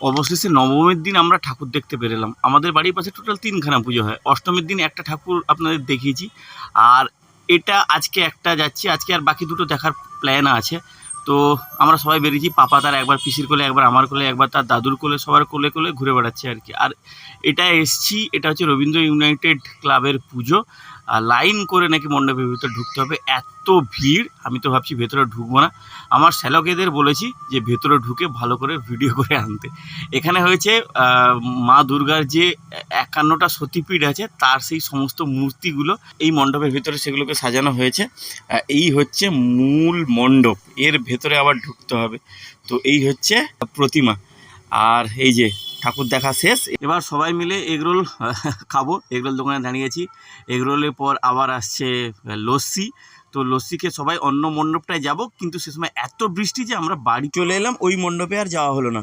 অবশেষে নবমীর দিন আমরা ঠাকুর দেখতে পেরেলাম আমাদের বাড়ির পাশে টোটাল তিনখানা পুজো হয়। অষ্টমীর দিন একটা ঠাকুর আপনাদের দেখিয়েছি। আর এটা আজকে একটা যাচ্ছি। আজকে আর বাকি দুটো দেখার প্ল্যান আছে। তো আমরা সবাই বেরিয়েছি, পাপা তার একবার পিসির কোলে, একবার আমার কোলে, একবার তার দাদুর কোলে, সবার কোলে কোলে ঘুরে বেড়াচ্ছে আর কি। আর এটা এসছি, এটা হচ্ছে রবীন্দ্র ইউনাইটেড ক্লাবের পুজো। লাইন করে নাকি মণ্ডপের ভিতরে ঢুকতে হবে, এত ভিড়, আমি তো ভাবছি ভেতরে ঢুকবো না। আমার শ্যালকেদের বলেছি যে ভেতরে ঢুকে ভালো করে ভিডিও করে আনতে। এখানে হয়েছে মা দুর্গার যে একান্নটা সতীপীঠ আছে, তার সেই সমস্ত মূর্তিগুলো এই মণ্ডপের ভিতরে সেগুলোকে সাজানো হয়েছে। এই হচ্ছে মূল মণ্ডপ। এর ভেতরে আবার ঢুকতে হবে। তো এই হচ্ছে প্রতিমা। আর এই যে ঠাকুর দেখা শেষ, এবার সবাই মিলে এগরোল, খাব। এগরোল দোকানে দাঁড়িয়েছি। এগরোলের পর আবার আসছে লস্যি। তো লস্যিকে সবাই অন্য মণ্ডপটায় যাব, কিন্তু সে সময় এত বৃষ্টি যে আমরা বাড়ি চলে এলাম, ওই মণ্ডপে আর যাওয়া হলো না।